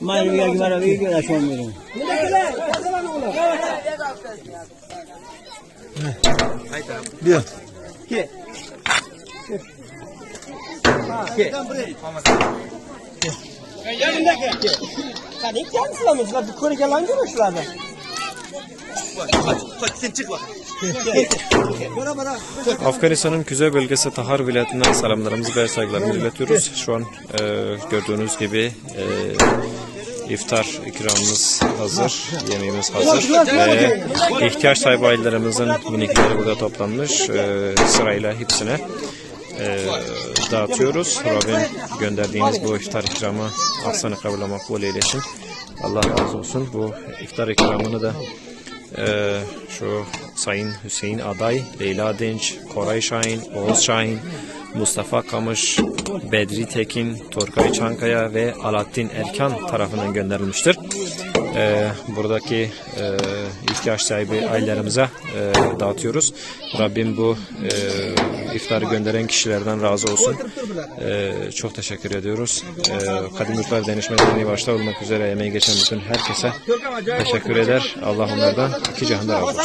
Mayın bir yargı var, bir gün aşağı olmuyor. Bir. Sen ilk kendisi lan mesela bir kuru gelen görmüşler. Afganistan'ın kuzey bölgesi Tahar vilayetinden selamlarımızı ve saygılarımızı iletiyoruz. Şu an e, gördüğünüz gibi e, iftar ikramımız hazır, yemeğimiz hazır ve ihtiyaç sahibi ailelerimizin minikleri burada toplanmış. E, sırayla hepsine e, dağıtıyoruz. Rabbim gönderdiğiniz bu iftar ikramı ahsanı kabul makbul eylesin. Allah razı olsun. Bu iftar ikramını da ee, şu Sayın Hüseyin Aday, Leyla Dinç, Koray Şahin, Oğuz Şahin, Mustafa Kamış, Bedri Tekin, Torkay Çankaya ve Alaaddin Erkan tarafından gönderilmiştir. Ee, buradaki e, ihtiyaç sahibi ailelerimize e, dağıtıyoruz. Rabbim bu e, iftarı gönderen kişilerden razı olsun. E, çok teşekkür ediyoruz. E, Kadim Yurtlar Denişme başta olmak üzere emeği geçen bütün herkese teşekkür eder. Allah onlardan iki cihanda razı olsun.